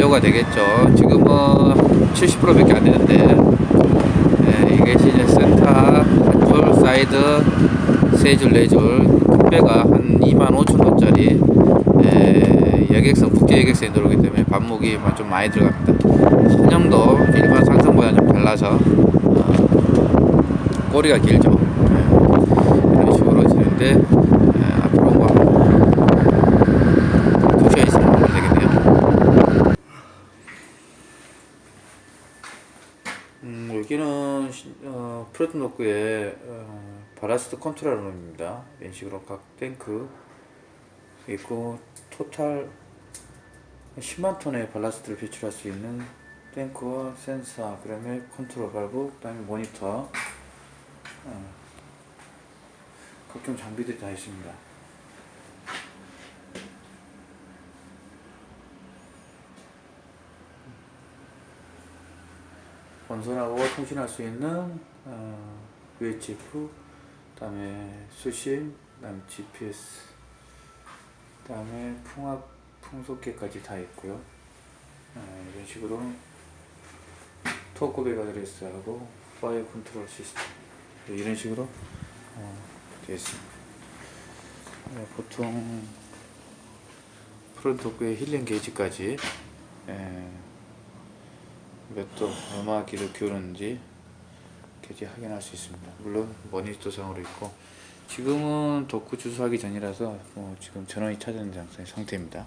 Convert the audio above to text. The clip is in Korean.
완료가 되겠죠. 지금은 70%밖에 안 되는데 예, 이게 이제 센터 한 줄 사이드 세 줄 네줄 택배가 한 25,000원짜리 예, 여객선 국제 여객선이 들어오기 때문에 반목이 좀 많이 들어갑니다. 선형도 일반 상승보다 좀 달라서 어, 꼬리가 길죠. 예, 이런 식으로 지는데 예, 앞으로 뭐 두시간 있으면 하면 되겠네요. 음, 여기는 시- 어, 프레드 노크의 어, 바라스트 컨트롤룸입니다. 이런 식으로 각 탱크 있고 토탈 10만 톤의 발라스트를 배출할 수 있는 탱크와 센서, 그다음에 컨트롤 발브, 그다음에 모니터, 어, 각종 장비들이 다 있습니다. 원선하고 통신할 수 있는 어, UHF, 그다음에 수신, 그다음에 GPS, 그다음에 풍압, 풍속계까지 다 있고요. 어, 이런 식으로 토크배가 들어있어하고 파이어 컨트롤 시스템 이런 식으로 어, 되어 있습니다. 네, 보통 프론토크의 힐링 게이지까지 예, 몇도 얼마 기를 기울었는지 게이지 확인할 수 있습니다. 물론 모니터상으로 있고 지금은 도크 주소하기 전이라서 뭐 지금 전원이 차지하는 상태입니다.